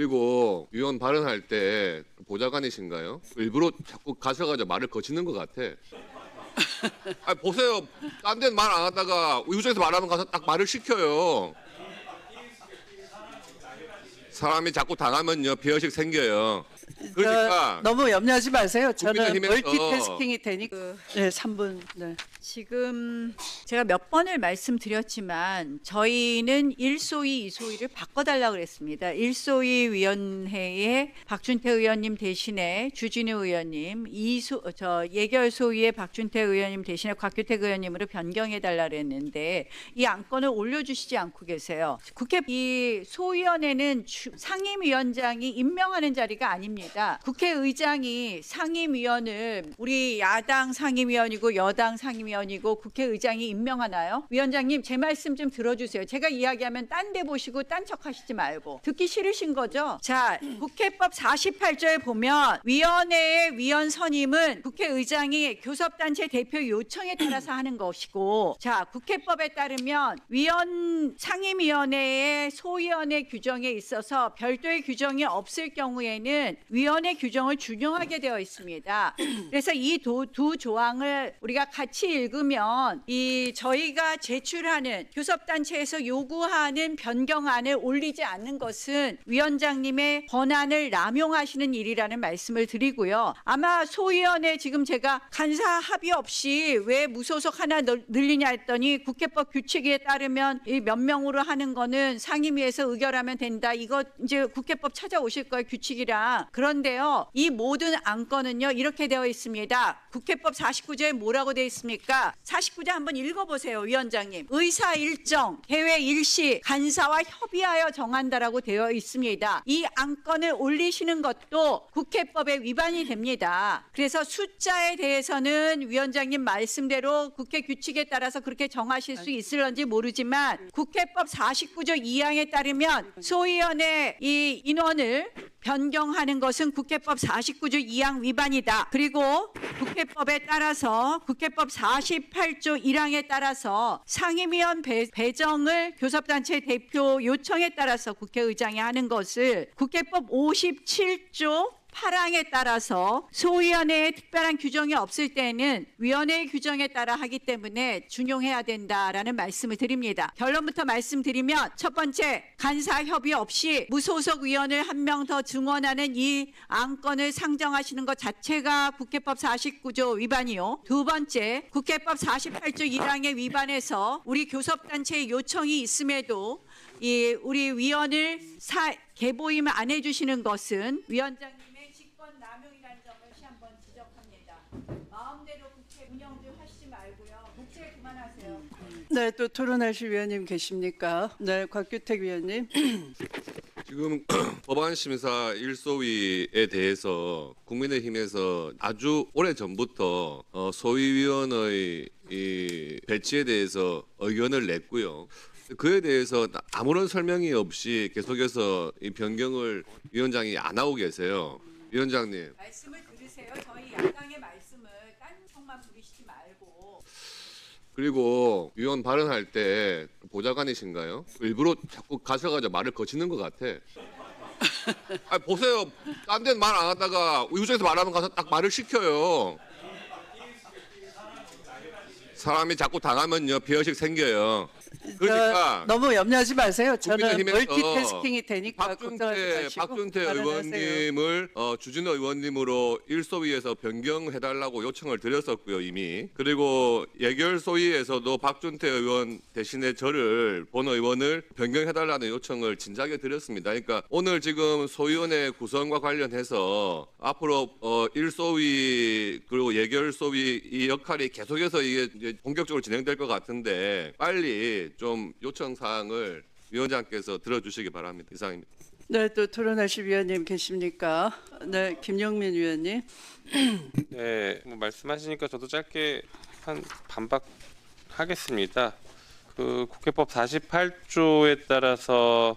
그리고 위원 발언할 때 보좌관이신가요? 일부러 자꾸 가셔가지고 말을 거치는 것 같아. 아 보세요. 딴 데는 말 안 하다가 의무장에서 말하면 가서 딱 말을 시켜요. 사람이 자꾸 당하면요 비어식 생겨요. 그러니까 저, 너무 염려하지 마세요. 저는 국민의힘에서 멀티태스킹이 되니까. 네, 3분. 네. 지금 제가 몇 번을 말씀드렸지만 저희는 1소위, 2소위를 바꿔달라고 그랬습니다. 1소위 위원회에 박준태 의원님 대신에 주진우 의원님, 2소 저 예결 소위에 박준태 의원님 대신에 곽규택 의원님으로 변경해달라 그랬는데 이 안건을 올려주시지 않고 계세요. 국회 이 소위원회는 주- 상임위원장이 임명하는 자리가 아닙니다. 국회의장이 상임위원을 우리 야당 상임위원이고 여당 상임위원이고 국회의장이 임명하나요? 위원장님 제 말씀 좀 들어주세요. 제가 이야기하면 딴 데 보시고 딴 척하시지 말고 듣기 싫으신 거죠? 자, 국회법 48조에 보면 위원회의 위원 선임은 국회의장이 교섭단체 대표 요청에 따라서 하는 것이고, 자, 국회법에 따르면 위원 상임위원회의 소위원회 규정에 있어서 별도의 규정이 없을 경우에는 위원회 규정을 준용하게 되어 있습니다. 그래서 이 두 조항을 우리가 같이 읽으면 이 저희가 제출하는 교섭단체에서 요구하는 변경안을 올리지 않는 것은 위원장님의 권한을 남용하시는 일이라는 말씀을 드리고요. 아마 소위원회 지금 제가 간사 합의 없이 왜 무소속 하나 늘- 늘리냐 했더니 국회법 규칙에 따르면 이 몇 명으로 하는 거는 상임위에서 의결하면 된다. 이거 이제 국회법 찾아오실 거예요 규칙이랑. 그런데요. 이 모든 안건은요 이렇게 되어 있습니다. 국회법 49조에 뭐라고 되어 있습니까? 49조 한번 읽어보세요 위원장님. 의사 일정, 대회 일시, 간사와 협의하여 정한다라고 되어 있습니다. 이 안건을 올리시는 것도 국회법에 위반이 됩니다. 그래서 숫자에 대해서는 위원장님 말씀대로 국회 규칙에 따라서 그렇게 정하실 수 있을런지 모르지만 국회법 49조 2항에 따르면 소위원회 이 인원을 변경하는 것은 국회법 49조 2항 위반이다. 그리고 국회법에 따라서 국회법 48조 1항에 따라서 상임위원 배, 배정을 교섭단체 대표 요청에 따라서 국회의장이 하는 것을 국회법 57조 8항에 따라서 소위원회에 특별한 규정이 없을 때는 위원회의 규정에 따라 하기 때문에 준용해야 된다라는 말씀을 드립니다. 결론부터 말씀드리면 첫 번째 간사 협의 없이 무소속 위원을 한 명 더 증원하는 이 안건을 상정하시는 것 자체가 국회법 49조 위반이요. 두 번째 국회법 48조 1항에 위반해서 우리 교섭단체의 요청이 있음에도 이 우리 위원을 사, 개보임 안 해주시는 것은 위원장님의 직권 남용이라는 점을 다시 한번 지적합니다. 마음대로 국회 운영 좀 하시지 말고요. 목소리 그만하세요. 네, 또 토론하실 위원님 계십니까? 네, 곽규택 위원님. 지금 법안 심사 일소위에 대해서 국민의힘에서 아주 오래 전부터 어, 소위위원의 이 배치에 대해서 의견을 냈고요. 그에 대해서 아무런 설명이 없이 계속해서 이 변경을 위원장이 안 하고 계세요. 위원장님. 말씀을 들으세요. 저희 야당의 말씀을 딴 척만 부리시지 말고. 그리고 위원 발언할 때 보좌관이신가요? 일부러 자꾸 가셔가지고 말을 거치는 것 같아. 아 보세요. 딴 데는 말 안 하다가 의무장에서 말하면 가서 딱 말을 시켜요. 사람이 자꾸 당하면요 비어식 생겨요. 그러니까 저, 너무 염려하지 마세요. 저는 국민의힘에서 멀티태스킹이 되니까 걱정하지 박준태 마시고 박준태 발언하세요. 의원님을 어, 주진우 의원님으로 일소위에서 변경해달라고 요청을 드렸었고요 이미 그리고 예결소위에서도 박준태 의원 대신에 저를 본 의원을 변경해달라는 요청을 진작에 드렸습니다. 그러니까 오늘 지금 소위원회 구성과 관련해서 앞으로 어, 일소위 그리고 예결소위 이 역할이 계속해서 이게 이제 본격적으로 진행될 것 같은데 빨리 좀 요청 사항을 위원장께서 들어주시기 바랍니다. 이상입니다. 네, 또 토론하실 위원님 계십니까? 네, 김영민 위원님. 네, 뭐 말씀하시니까 저도 짧게 한 반박하겠습니다. 그 국회법 48조에 따라서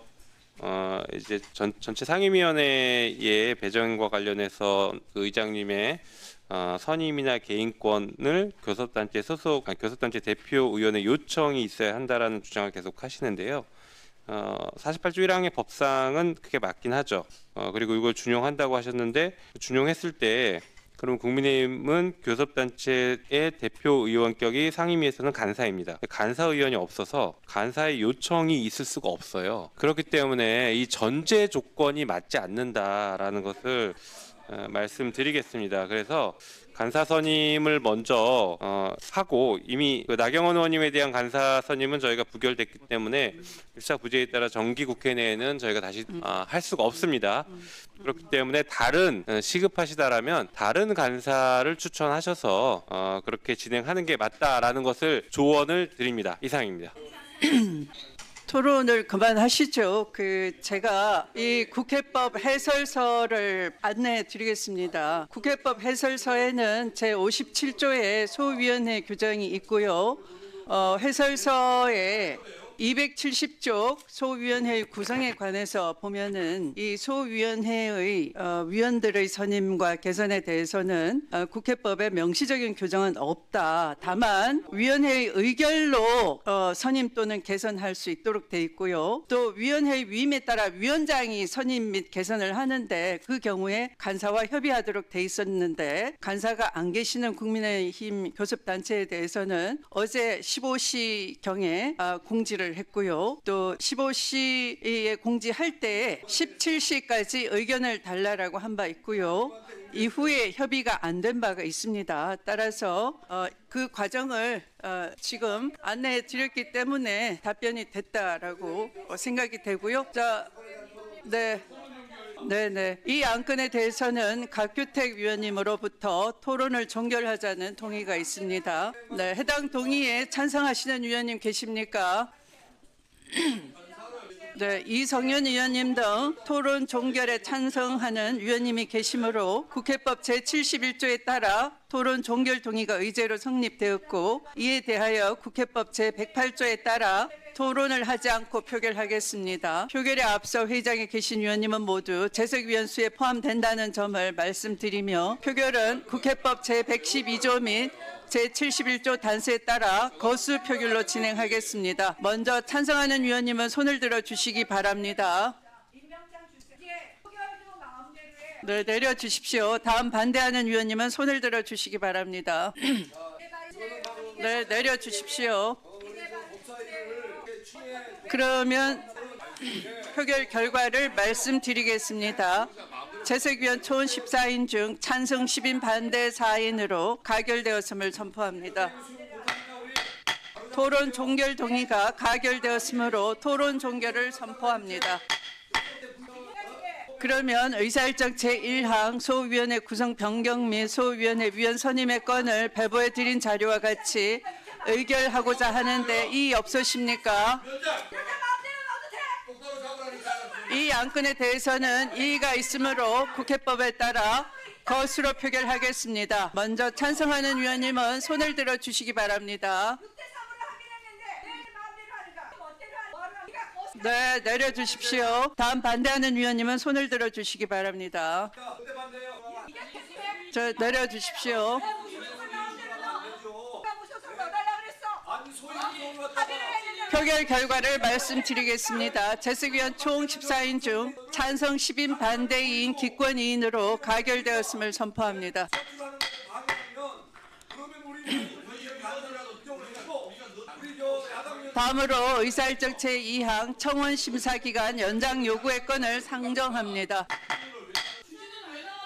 어 이제 전, 전체 상임위원회의 배정과 관련해서 그 의장님의 어, 선임이나 개인권을 교섭단체 소속 교섭단체 대표 의원의 요청이 있어야 한다라는 주장을 계속 하시는데요. 어, 48조 1항의 법상은 그게 맞긴 하죠. 어, 그리고 이걸 준용한다고 하셨는데 준용했을 때 그럼 국민의힘은 교섭단체의 대표 의원격이 상임위에서는 간사입니다. 간사 의원이 없어서 간사의 요청이 있을 수가 없어요. 그렇기 때문에 이 전제 조건이 맞지 않는다라는 것을 어, 말씀드리겠습니다. 그래서 간사 선임을 먼저 어, 하고 이미 그 나경원 의원님에 대한 간사 선임은 저희가 부결됐기 때문에 일사 부재에 따라 정기 국회 내에는 저희가 다시 아, 할 수가 없습니다. 그렇기 때문에 다른 어, 시급하시다라면 다른 간사를 추천하셔서 어, 그렇게 진행하는 게 맞다라는 것을 조언을 드립니다. 이상입니다. 토론을 그만하시죠. 그 제가 이 국회법 해설서를 안내해 드리겠습니다. 국회법 해설서에는 제 57조의 소위원회 규정이 있고요. 어, 해설서에 270조 소위원회의 구성에 관해서 보면은 이 소위원회의 어, 위원들의 선임과 개선에 대해서는 어, 국회법에 명시적인 규정은 없다. 다만 위원회의 의결로 어, 선임 또는 개선할 수 있도록 돼 있고요. 또 위원회의 위임에 따라 위원장이 선임 및 개선을 하는데 그 경우에 간사와 협의하도록 돼 있었는데 간사가 안 계시는 국민의힘 교섭단체에 대해서는 어제 15시 경에 아, 공지를 했고요. 또 15시에 공지할 때 17시까지 의견을 달라라고 한 바 있고요. 이후에 협의가 안 된 바가 있습니다. 따라서 어, 그 과정을 어, 지금 안내해 드렸기 때문에 답변이 됐다라고 어, 생각이 되고요. 자, 네. 네네. 이 안건에 대해서는 각규택 위원님으로부터 토론을 종결하자는 동의가 있습니다. 네, 해당 동의에 찬성하시는 위원님 계십니까? 네, 이성윤 의원님 등 토론 종결에 찬성하는 위원님이 계시므로 국회법 제71조에 따라 토론 종결 동의가 의제로 성립되었고 이에 대하여 국회법 제108조에 따라 토론을 하지 않고 표결하겠습니다. 표결에 앞서 회의장에 계신 위원님은 모두 재석위원 수에 포함된다는 점을 말씀드리며 표결은 국회법 제112조 및 제71조 단서에 따라 거수 표결로 진행하겠습니다. 먼저 찬성하는 위원님은 손을 들어 주시기 바랍니다. 네, 내려 주십시오. 다음 반대하는 위원님은 손을 들어 주시기 바랍니다. 네, 내려 주십시오. 그러면 표결 결과를 말씀드리겠습니다. 재석위원 초원 14인 중 찬성 10인 반대 4인으로 가결되었음을 선포합니다. 토론 종결 동의가 가결되었으므로 토론 종결을 선포합니다. 그러면 의사일정 제1항 소위원회 구성 변경 및 소위원회 위원 선임의 건을 배부해 드린 자료와 같이 의결하고자 하는데 이의 없으십니까? 이 안건에 대해서는 이의가 있으므로 국회법에 따라 거수로 표결하겠습니다. 먼저 찬성하는 위원님은 손을 들어 주시기 바랍니다. 네, 내려 주십시오. 다음 반대하는 위원님은 손을 들어 주시기 바랍니다. 저 내려 주십시오. 표결 결과를 말씀드리겠습니다. 재석위원 총 14인 중 찬성 10인 반대 2인 기권 2인으로 가결되었음을 선포합니다. 다음으로 의사일정 제2항 청원 심사 기간 연장 요구의 건을 상정합니다.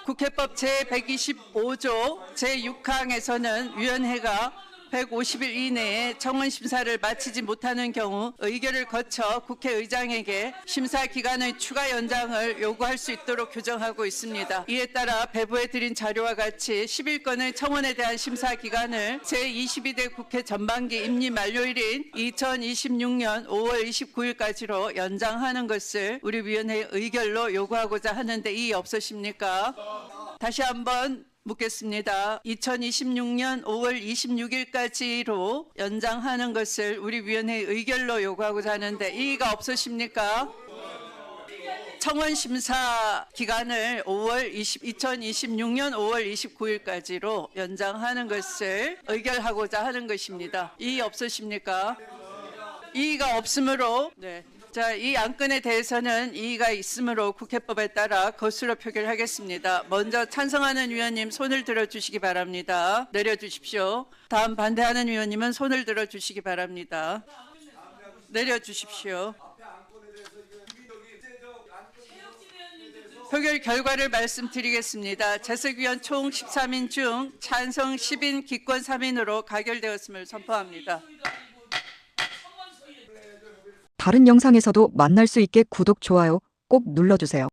국회법 제125조 제6항에서는 위원회가 150일 이내에 청원 심사를 마치지 못하는 경우 의결을 거쳐 국회의장에게 심사 기간의 추가 연장을 요구할 수 있도록 규정하고 있습니다. 이에 따라 배부해 드린 자료와 같이 10일권의 청원에 대한 심사 기간을 제22대 국회 전반기 임기 만료일인 2026년 5월 29일까지로 연장하는 것을 우리 위원회 의결로 요구하고자 하는데 이의 없으십니까? 다시 한번 묻겠습니다. 2026년 5월 26일까지로 연장하는 것을 우리 위원회 의결로 요구하고자 하는데 이의가 없으십니까? 청원 심사 기간을 5월 20, 2026년 5월 29일까지로 연장하는 것을 의결하고자 하는 것입니다. 이의 없으십니까? 이의가 없으므로 네. 자, 이 안건에 대해서는 이의가 있으므로 국회법에 따라 거수로 표결하겠습니다. 먼저 찬성하는 위원님 손을 들어 주시기 바랍니다. 내려 주십시오. 다음 반대하는 위원님은 손을 들어 주시기 바랍니다. 내려 주십시오. 표결 결과를 말씀드리겠습니다. 재석위원 총 13인 중 찬성 10인, 기권 3인으로 가결되었음을 선포합니다. 다른 영상에서도 만날 수 있게 구독, 좋아요 꼭 눌러주세요.